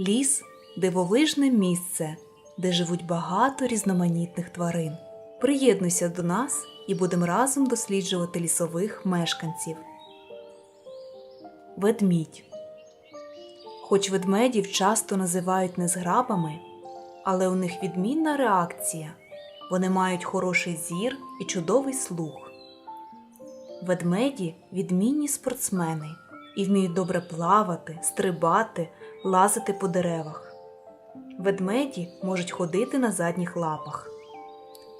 Ліс дивовижне місце, де живуть багато різноманітних тварин. Приєднуйся до нас і будемо разом досліджувати лісових мешканців. Ведмідь. Хоч ведмедів часто називають незграбами, але у них відмінна реакція. Вони мають хороший зір і чудовий слух. Ведмеді відмінні спортсмени і вміють добре плавати, стрибати, лазити по деревах. Ведмеді можуть ходити на задніх лапах.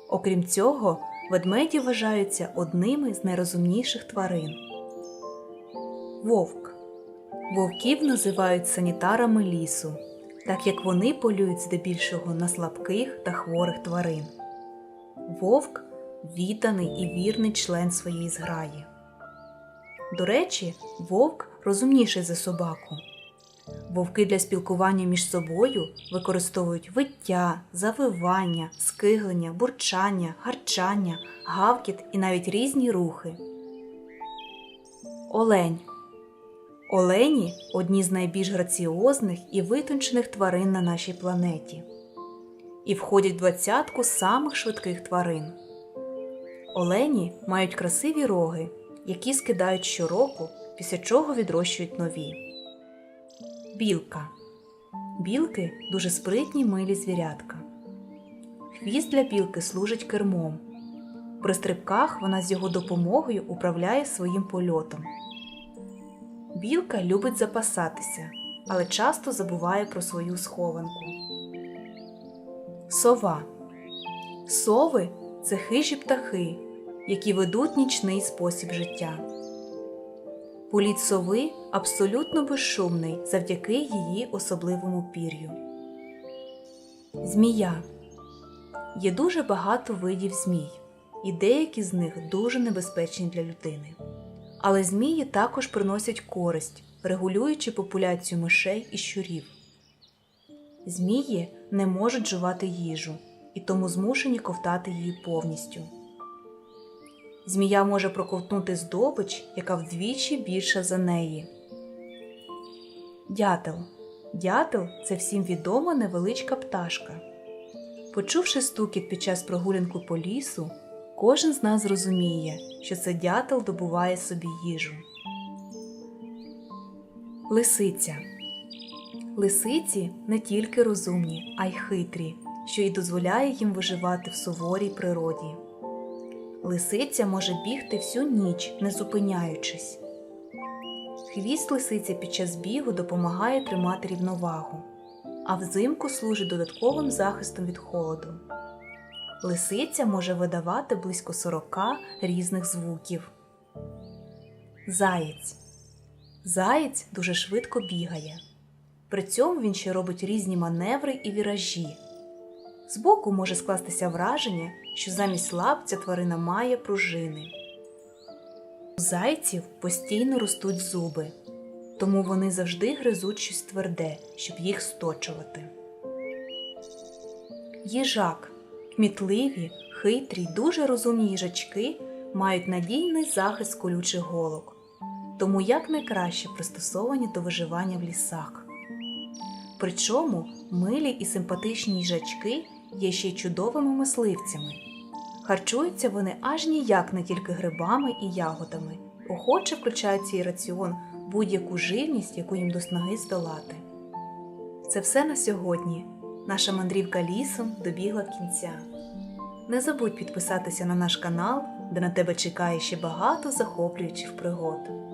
Окрім цього, ведмеді вважаються одними з найрозумніших тварин. Вовк. Вовків називають санітарами лісу, так як вони полюють здебільшого на слабких та хворих тварин. Вовк відданий і вірний член своєї зграї. До речі, вовк розумніший за собаку. Вовки для спілкування між собою використовують виття, завивання, скиглення, бурчання, гарчання, гавкіт і навіть різні рухи. Олень. Олені одні з найбільш граціозних і витончених тварин на нашій планеті і входять в двадцятку самих швидких тварин. Олені мають красиві роги, які скидають щороку, після чого відрощують нові. Білка. Білки дуже спритні милі звірятка. Хвіст для білки служить кермом. При стрибках вона з його допомогою управляє своїм польотом. Білка любить запасатися, але часто забуває про свою схованку. Сова. Сови це хижі птахи, які ведуть нічний спосіб життя. Політ сови абсолютно безшумний завдяки її особливому пір'ю. Змія. Є дуже багато видів змій, і деякі з них дуже небезпечні для людини. Але змії також приносять користь, регулюючи популяцію мишей і щурів. Змії не можуть жувати їжу і тому змушені ковтати її повністю. Змія може проковтнути здобич, яка вдвічі більша за неї. Дятел. Дятел це всім відома невеличка пташка. Почувши стукіт під час прогулянку по лісу, кожен з нас зрозуміє, що це дятел добуває собі їжу. Лисиця. Лисиці не тільки розумні, а й хитрі, що й дозволяє їм виживати в суворій природі. Лисиця може бігти всю ніч, не зупиняючись. Хвіст лисиці під час бігу допомагає тримати рівновагу, а взимку служить додатковим захистом від холоду. Лисиця може видавати близько 40 різних звуків. Заєць. Заєць дуже швидко бігає. При цьому він ще робить різні маневри і віражі. Збоку може скластися враження, що замість лап ця тварина має пружини. У зайців постійно ростуть зуби, тому вони завжди гризуть щось тверде, щоб їх сточувати. Їжак кмітливі, хитрі, дуже розумні їжачки мають надійний захист колючих голок, тому якнайкраще пристосовані до виживання в лісах. Причому милі і симпатичні їжачки є ще й чудовими мисливцями. Харчуються вони аж ніяк не тільки грибами і ягодами, охоче включають свій раціон будь-яку живність, яку їм до снаги здолати. Це все на сьогодні. Наша мандрівка лісом добігла кінця. Не забудь підписатися на наш канал, де на тебе чекає ще багато захоплюючих пригод.